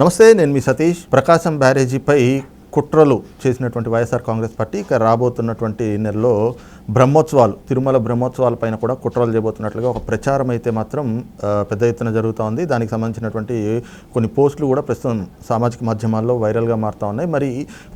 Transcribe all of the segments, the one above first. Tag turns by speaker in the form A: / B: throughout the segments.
A: నమస్తే నేను మీ సతీష్. ప్రకాశం బ్యారేజీపై కుట్రలు చేసినటువంటి వైఎస్ఆర్ కాంగ్రెస్ పార్టీ ఇక రాబోతున్నటువంటి నెలలో బ్రహ్మోత్సవాలు తిరుమల బ్రహ్మోత్సవాల పైన కూడా కుట్రలు చేయబోతున్నట్లుగా ఒక ప్రచారం అయితే మాత్రం పెద్ద ఎత్తున జరుగుతూ ఉంది. దానికి సంబంధించినటువంటి కొన్ని పోస్టులు కూడా ప్రస్తుతం సామాజిక మాధ్యమాల్లో వైరల్గా మారుతూ ఉన్నాయి. మరి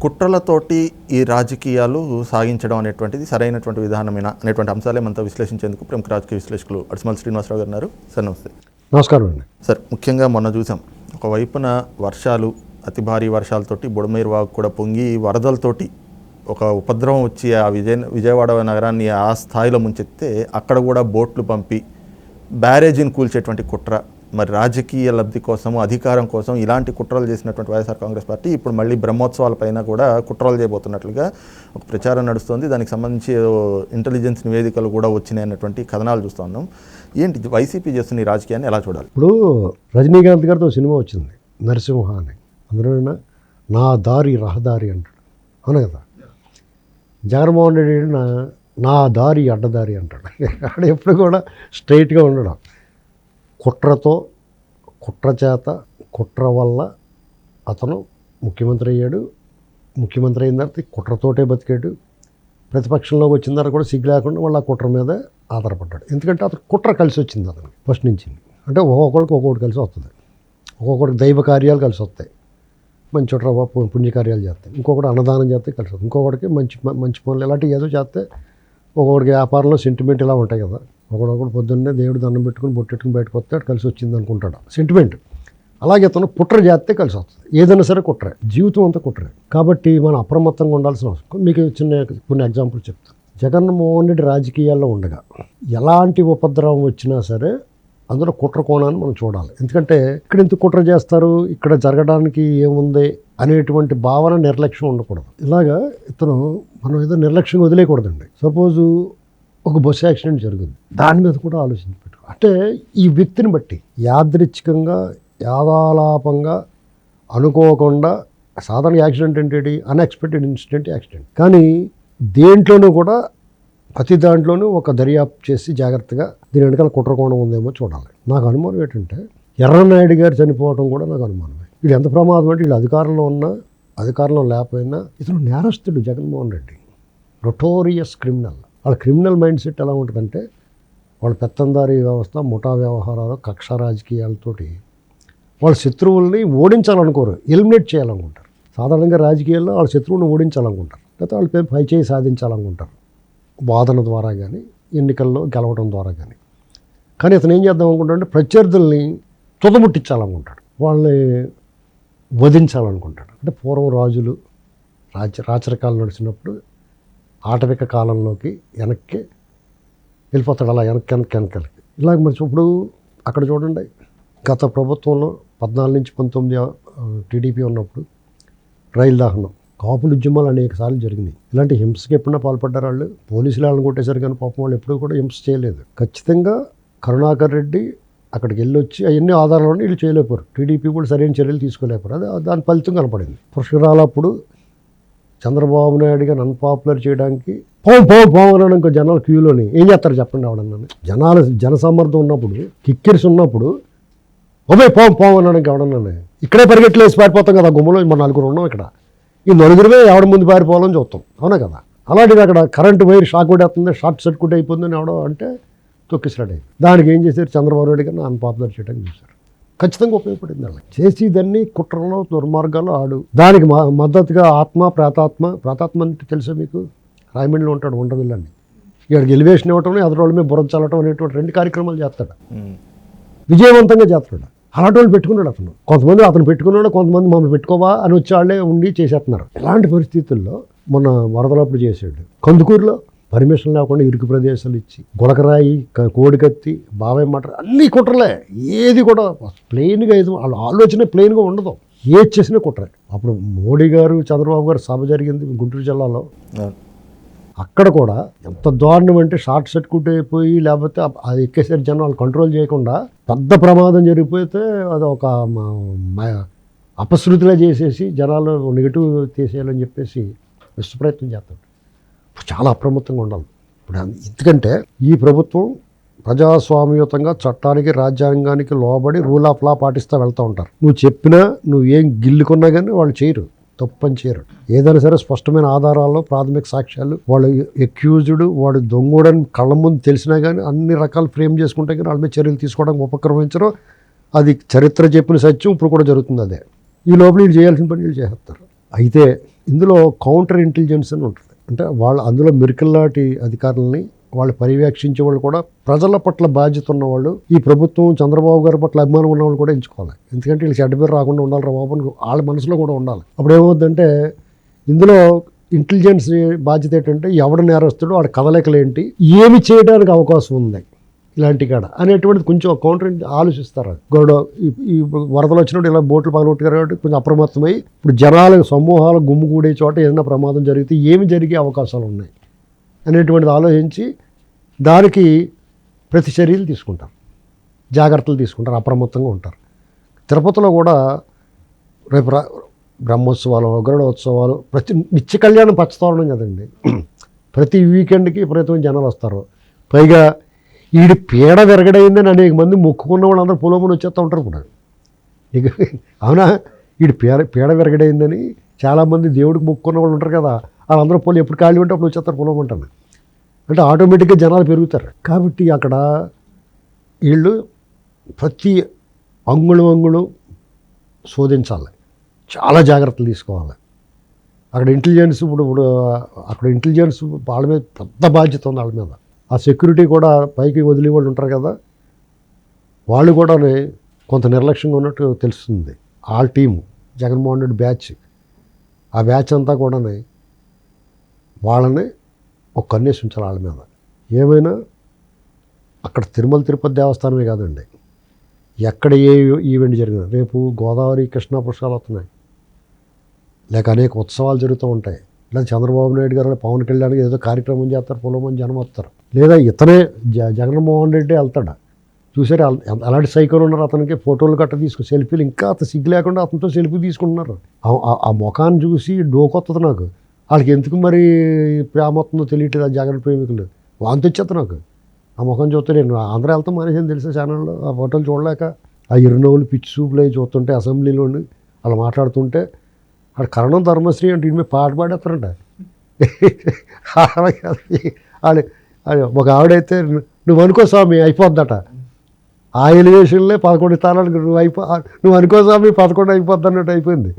A: కుట్రలతోటి ఈ రాజకీయాలు సాగించడం అనేటువంటిది సరైనటువంటి విధానమేనా అనేటువంటి అంశాలే మనతో విశ్లేషించేందుకు ప్రముఖ రాజకీయ విశ్లేషకులు అడిసిమల్ శ్రీనివాసరావు గారు ఉన్నారు. సార్ నమస్తే.
B: నమస్కారం అండి.
A: సార్ ముఖ్యంగా మొన్న చూసాం ఒకవైపున వర్షాలు అతి భారీ వర్షాలతోటి బుడమేరు వాగు కూడా పొంగి వరదలతోటి ఒక ఉపద్రవం వచ్చి ఆ విజయ విజయవాడ నగరాన్ని ఆ స్థాయిలో ముంచెత్తే అక్కడ కూడా బోట్లు పంపి బ్యారేజీని కూల్చేటువంటి కుట్ర మరి రాజకీయ లబ్ధి కోసం అధికారం కోసం ఇలాంటి కుట్రలు చేసినటువంటి వైఎస్ఆర్ కాంగ్రెస్ పార్టీ ఇప్పుడు మళ్ళీ బ్రహ్మోత్సవాల పైన కూడా కుట్రలు చేయబోతున్నట్లుగా ఒక ప్రచారం నడుస్తుంది. దానికి సంబంధించి ఇంటెలిజెన్స్ నివేదికలు కూడా వచ్చినాయి అన్నటువంటి కథనాలు చూస్తూ ఉన్నాం. ఏంటి వైసీపీ చేస్తున్న ఈ రాజకీయాన్ని ఎలా చూడాలి?
B: ఇప్పుడు రజనీకాంత్ గారితో సినిమా వచ్చింది నరసింహ అని. అందులో నా దారి రహదారి అంటాడు. అవును కదా? జగన్మోహన్ రెడ్డి నా నా దారి అడ్డదారి అంటాడు. అక్కడ ఎప్పుడు కూడా స్ట్రైట్గా ఉండడం. కుట్రతో కుట్ర చేత కుట్ర వల్ల అతను ముఖ్యమంత్రి అయ్యాడు. ముఖ్యమంత్రి అయిన తర్వాత కుట్రతోటే బతికాడు. ప్రతిపక్షంలోకి వచ్చిన తర్వాత కూడా సిగ్గు లేకుండా వాళ్ళ కుట్ర మీద ఆధారపడ్డాడు. ఎందుకంటే అతను కుట్ర కలిసి వచ్చింది అతను ఫస్ట్ నుంచి. అంటే ఒక్కొక్కడికి ఒక్కొక్కటి కలిసి వస్తుంది. ఒక్కొక్కడికి దైవ కార్యాలు కలిసి వస్తాయి. మంచి చోట పు- పుణ్యకార్యాలు చేస్తాయి. ఇంకొకటి అన్నదానం చేస్తే కలిసి వస్తుంది. ఇంకొకటికి మంచి మంచి పనులు ఇలాంటివి ఏదో చేస్తే ఒక్కొక్కడికి వ్యాపారంలో సెంటిమెంట్ ఇలా ఉంటాయి కదా. ఒకడొకడు పొద్దున్నే దేవుడు దండం పెట్టుకుని బొట్టెట్టుకుని బయటకు వస్తాడు కలిసి వచ్చింది అనుకుంటాడు. సెంటిమెంట్ అలాగే అతను కుట్ర చేస్తే కలిసి వస్తుంది. ఏదైనా సరే కుట్రే. జీవితం అంతా కుట్రే. కాబట్టి మనం అప్రమత్తంగా ఉండాల్సిన అవసరం. మీకు చిన్న కొన్ని ఎగ్జాంపుల్ చెప్తాను జగన్మోహన్ రెడ్డి రాజకీయాల్లో ఉండగా ఎలాంటి ఉపద్రవం వచ్చినా సరే అందులో కుట్ర కోణాన్ని మనం చూడాలి. ఎందుకంటే ఇక్కడ ఎందుకు కుట్ర చేస్తారు? ఇక్కడ జరగడానికి ఏముంది? అనేటువంటి భావన నిర్లక్ష్యం ఉండకూడదు. ఇలాగా ఇతను మనం ఏదో నిర్లక్ష్యంగా వదిలేయకూడదండి. సపోజు ఒక బస్సు యాక్సిడెంట్ జరిగింది. దాని మీద కూడా ఆలోచించి పెట్టు అంటే ఈ వ్యక్తిని బట్టి యాదృచ్ఛికంగా యాదాలాపంగా అనుకోకుండా సాధారణ యాక్సిడెంట్ ఏంటి అన్ఎక్స్పెక్టెడ్ ఇన్సిడెంట్ యాక్సిడెంట్ కానీ దేంట్లోనూ కూడా ప్రతి దాంట్లోనూ ఒక దర్యాప్తు చేసి జాగ్రత్తగా దీని వెనకాల కుట్రకోణం ఉందేమో చూడాలి. నాకు అనుమానం ఏంటంటే ఎర్రనాయుడు గారు చనిపోవడం కూడా నాకు అనుమానం వీడు ఎంత ప్రమాదం అంటే వీళ్ళు అధికారంలో ఉన్నా అధికారంలో లేకపోయినా ఇతను నేరస్తుడు జగన్మోహన్ రెడ్డి. Notorious criminal. వాళ్ళ క్రిమినల్ మైండ్ సెట్ ఎలా ఉంటుందంటే వాళ్ళ పెత్తందారీ వ్యవస్థ ముఠా వ్యవహారాలు కక్ష రాజకీయాలతోటి వాళ్ళ శత్రువుల్ని ఓడించాలనుకోరు ఎలిమినేట్ చేయాలనుకుంటారు. సాధారణంగా రాజకీయాల్లో వాళ్ళ శత్రువుని ఓడించాలనుకుంటారు. లేకపోతే వాళ్ళ పై చేయి సాధించాలనుకుంటారు. వాదన ద్వారా కానీ ఎన్నికల్లో గెలవడం ద్వారా కానీ కానీ అతను ఏం చేద్దాం అనుకుంటాడంటే ప్రత్యర్థుల్ని తుదముట్టించాలనుకుంటాడు. వాళ్ళని వధించాలనుకుంటాడు. అంటే పూర్వం రాజులు రాజ రాచరికాలు నడిచినప్పుడు ఆటవిక కాలంలోకి వెనక్కి వెళ్ళిపోతాడు. అలా వెనక్కి వెనక్కి వెనక్కి ఇలాగ మరి ఇప్పుడు అక్కడ చూడండి గత ప్రభుత్వంలో పద్నాలుగు నుంచి పంతొమ్మిది టీడీపీ ఉన్నప్పుడు రైలు దహనం కాపుల ఉద్యమాలు అనేక సార్లు జరిగినాయి. ఇలాంటి హింసకి ఎప్పుడైనా పాల్పడ్డారు వాళ్ళు? పోలీసులు వాళ్ళని కొట్టేశారు కానీ పాపం వాళ్ళు ఎప్పుడూ కూడా హింస చేయలేదు. ఖచ్చితంగా కరుణాకర్ రెడ్డి అక్కడికి వెళ్ళి వచ్చి అవన్నీ ఆధారాలు వీళ్ళు చేయలేకపోరు టీడీపీ కూడా సరైన చర్యలు తీసుకోలేకపోరు అది దాని ఫలితం కనపడింది. పుష్కరాలప్పుడు చంద్రబాబు నాయుడు గారిని అన్పాపులర్ చేయడానికి పోం పోం పోం అని జనాలు క్యూలోని. ఏం చేస్తారు చెప్పండి ఎవడన్నా జనాలు జనసమ్మర్థం ఉన్నప్పుడు కిక్కిరిసి ఉన్నప్పుడు ఒబే పోం పోం అనడానికి ఎవడన్నా ఇక్కడే పరిగెట్లేసి పారిపోతాం కదా గుమ్మలో మన నలుగురు ఉన్నాం ఇక్కడ. ఈ నలుగురుమే ఎవడ ముందు పారిపోవాలని చూస్తాం. అవునా కదా? అలాంటిది అక్కడ కరెంటు వైర్ షాక్ కొట్టేస్తుంది షార్ట్ సర్క్యూట్ అయిపోతుందని ఎవడో అంటే తొక్కిసినట్టు అయిపోయింది దానికి ఏం చేశారు? చంద్రబాబు నాయుడు గారిని అన్పాపులర్ చేయడానికి చూశారు. ఖచ్చితంగా ఉపయోగపడింది వాళ్ళకి చేసేదన్నీ కుట్రలో దుర్మార్గాలు ఆడు. దానికి మ- మద్దతుగా ఆత్మ ప్రాతాత్మ ప్రాతాత్మ అంటే తెలుసా మీకు? రాయమండ్రిలో ఉంటాడు ఉండవిల్లని ఇక్కడికి ఎలివేషన్ ఇవ్వటం ఎదురోళ్ళ మీద బుర్ర చల్లటం అనేటువంటి రెండు కార్యక్రమాలు చేస్తాడు. విజయవంతంగా చేస్తున్నాడు అలాంటి వాళ్ళు పెట్టుకున్నాడు అతను. కొంతమంది అతను పెట్టుకున్నాడు కొంతమంది మమ్మల్ని పెట్టుకోవా అని వచ్చే వాళ్ళే ఉండి చేసేస్తున్నారు. ఇలాంటి పరిస్థితుల్లో మొన్న వరదలప్పుడు చేసాడు కందుకూరులో పర్మిషన్ లేకుండా ఇరుకు ప్రదేశాలు ఇచ్చి గులకరాయి కోడికత్తి బాబాయ్ మటర్ అన్నీ కుట్రలే. ఏది కూడా ప్లెయిన్గా ఇది వాళ్ళ ఆలోచన ప్లెయిన్గా ఉండదు. ఏది చేసినా కుట్రే. అప్పుడు మోడీ గారు చంద్రబాబు గారు సభ జరిగింది గుంటూరు జిల్లాలో. అక్కడ కూడా ఎంత దారుణం అంటే షార్ట్ సర్క్యూట్ అయిపోయి లేకపోతే అది ఎక్కేసరి జనాలు కంట్రోల్ చేయకుండా పెద్ద ప్రమాదం జరిగిపోతే అది ఒక అపశృతిలా చేసేసి జనాలు నెగిటివ్ తీసేయాలని చెప్పేసి విశ్వ ప్రయత్నం చేస్తాడు చాలా అప్రమత్తంగా ఉండాలి. ఇప్పుడు ఎందుకంటే ఈ ప్రభుత్వం ప్రజాస్వామ్యుతంగా చట్టానికి రాజ్యాంగానికి లోబడి రూల్ ఆఫ్ లా పాటిస్తూ వెళ్తూ ఉంటారు. నువ్వు చెప్పినా నువ్వు ఏం గిల్లుకున్నా కానీ వాళ్ళు చేయరు. తప్పని చేయరు. ఏదైనా సరే స్పష్టమైన ఆధారాలు ప్రాథమిక సాక్ష్యాలు వాళ్ళు ఎక్యూజ్డ్ వాడు దొంగోడని కళ్ళ ముందు తెలిసినా కానీ అన్ని రకాలు ఫ్రేమ్ చేసుకుంటే కానీ వాళ్ళ మీద చర్యలు తీసుకోవడానికి ఉపక్రమించరు. అది చరిత్ర చెప్పిన సత్యం ఇప్పుడు కూడా జరుగుతుంది అదే. ఈ లోపల వీళ్ళు చేయాల్సిన పని వీళ్ళు చేస్తారు. అయితే ఇందులో కౌంటర్ ఇంటెలిజెన్స్ అని ఉంటుంది. అంటే వాళ్ళు అందులో మిరికల్ లాంటి అధికారులని వాళ్ళు పర్యవేక్షించే వాళ్ళు కూడా ప్రజల పట్ల బాధ్యత ఉన్నవాళ్ళు ఈ ప్రభుత్వం చంద్రబాబు గారి పట్ల అభిమానం ఉన్నవాళ్ళు కూడా ఎంచుకోవాలి. ఎందుకంటే వీళ్ళు చెడ్డ పేరు రాకుండా ఉండాలి రా బాబు వాళ్ళ మనసులో కూడా ఉండాలి. అప్పుడు ఏమవుద్దంటే ఇందులో ఇంటెలిజెన్స్ బాధ్యత ఏంటంటే ఎవడ నేరస్తుడు వాడి కదలికలు ఏంటి ఏమి చేయడానికి అవకాశం ఉంది. ఇలాంటి కాడ అనేటువంటిది కొంచెం కౌంటర్ ఆలోచిస్తారు. గౌడ ఈ- వరదలు వచ్చినప్పుడు ఇలా బోట్లు పగలగొట్టుకారు కాబట్టి కొంచెం అప్రమత్తమై ఇప్పుడు జనాల సమూహాలు గుమ్ముగూడే చోట ఏదైనా ప్రమాదం జరిగితే ఏమి జరిగే అవకాశాలు ఉన్నాయి? అనేటువంటిది ఆలోచించి దానికి ప్రతి చర్యలు తీసుకుంటారు. జాగ్రత్తలు తీసుకుంటారు. అప్రమత్తంగా ఉంటారు. తిరుపతిలో కూడా రేపు బ్రహ్మోత్సవాలు బ్రహ్మోత్సవాలు గరుడోత్సవాలు ప్రతి నిత్య కళ్యాణం పచ్చతోరణం కదండి. ప్రతి వీకెండ్కి ప్రతి జనాలు వస్తారు. పైగా వీడి పీడ విరగడైందని అనేక మంది మొక్కుకున్న వాళ్ళందరూ పొలముని వచ్చేస్తూ ఉంటారు ఇప్పుడు ఇక అవునా? వీడి పీడ పీడ విరగడైందని చాలామంది దేవుడికి మొక్కుకున్న వాళ్ళు ఉంటారు కదా వాళ్ళందరూ పొలం ఎప్పుడు ఖాళీ ఉంటే అప్పుడు వచ్చేస్తారు పొలం అంటాను. అంటే ఆటోమేటిక్గా జనాలు పెరుగుతారు. కాబట్టి అక్కడ వీళ్ళు ప్రతి అంగుళం అంగుళం శోధించాలి. చాలా జాగ్రత్తలు తీసుకోవాలి. అక్కడ ఇంటెలిజెన్స్ ఇప్పుడు ఇప్పుడు అక్కడ ఇంటెలిజెన్స్ వాళ్ళ మీద పెద్ద బాధ్యత ఉంది వాళ్ళ మీద. ఆ సెక్యూరిటీ కూడా పైకి వదిలే వాళ్ళు ఉంటారు కదా వాళ్ళు కూడా కొంత నిర్లక్ష్యంగా ఉన్నట్టు తెలుస్తుంది. All team Jaganmohan Reddy batch ఆ బ్యాచ్ అంతా కూడా వాళ్ళని ఒక కన్నేసి ఉంచాలి వాళ్ళ మీద. ఏమైనా అక్కడ తిరుమల తిరుపతి దేవస్థానమే కాదండి. ఎక్కడ ఏ ఈవెంట్ జరిగినా రేపు గోదావరి కృష్ణా పుష్కరాలు వస్తున్నాయి. లేక అనేక ఉత్సవాలు జరుగుతూ ఉంటాయి. లేదా చంద్రబాబు నాయుడు గారు పవన్ కళ్యాణ్ ఏదో కార్యక్రమం చేస్తారు పొలం జనం వస్తారు. లేదా ఇతనే జ జగన్మోహన్ రెడ్డి వెళ్తాడా? చూసారు అలాంటి సైకిల్ ఉన్నారు అతనికి ఫోటోలు గట్ట తీసుకు సెల్ఫీలు ఇంకా అతను సిగ్గు లేకుండా అతనితో సెల్ఫీ తీసుకుంటున్నారు. ఆ- ముఖాన్ని చూసి డోకొత్తది నాకు. వాళ్ళకి ఎందుకు మరి ప్రేమ వస్తుందో తెలియట్లేదు ఆ జగన్ ప్రేమికులు. వాంతి వచ్చేది నాకు. ఆ ముఖం చూస్తే నేను ఆంధ్ర వెళ్తాం మానేసి తెలిసే ఛానల్లో ఆ ఫోటోలు చూడలేక. ఆ ఇరునవ్వులు పిచ్చి చూపులు అవి చూస్తుంటే అసెంబ్లీలో అలా వాళ్ళు మాట్లాడుతుంటే అక్కడ కరణం ధర్మశ్రీ అంటే ఇంటి మీద పాట పాడేస్తారంట. అలాగే వాళ్ళు వాళ్ళు ఒక ఆవిడైతే నువ్వు అనుకో స్వామి అయిపోద్దట. ఆ ఎలివేషన్లే పదకొండు స్థానాలకు నువ్వు అయిపో నువ్వు అనుకో స్వామి పదకొండు అయిపోద్ది అన్నట్టు అయిపోయింది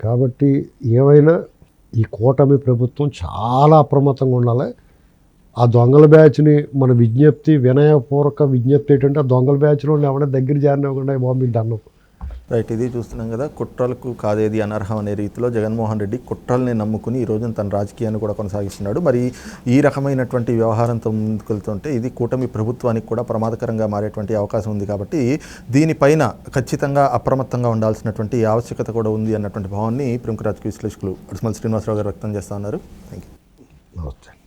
B: కాబట్టి ఏమైనా ఈ కూటమి ప్రభుత్వం చాలా అప్రమత్తంగా ఉండాలి. ఆ దొంగల బ్యాచ్ని మన విజ్ఞప్తి వినయపూర్వక విజ్ఞప్తి ఏంటంటే ఆ దొంగల బ్యాచ్లో ఎవరైనా దగ్గర జారినవ్వకుండా బాబు మీకు దండం.
A: రైట్ ఇది చూస్తున్నాం కదా కుట్రలకు కాదేది అనర్హం అనే రీతిలో జగన్మోహన్ రెడ్డి కుట్రల్ని నమ్ముకుని ఈ రోజున తన రాజకీయాన్ని కూడా కొనసాగిస్తున్నాడు. మరి ఈ రకమైనటువంటి వ్యవహారంతో ముందుకెళ్తుంటే ఇది కూటమి ప్రభుత్వానికి కూడా ప్రమాదకరంగా మారేటువంటి అవకాశం ఉంది కాబట్టి దీనిపైన ఖచ్చితంగా అప్రమత్తంగా ఉండాల్సినటువంటి ఆవశ్యకత కూడా ఉంది అన్నటువంటి భావాన్ని ప్రముఖ రాజకీయ విశ్లేషకులు అడిస్మల్ శ్రీనివాసరావు గారు వ్యక్తం చేస్తున్నారు థ్యాంక్ యూ
B: నమస్తే.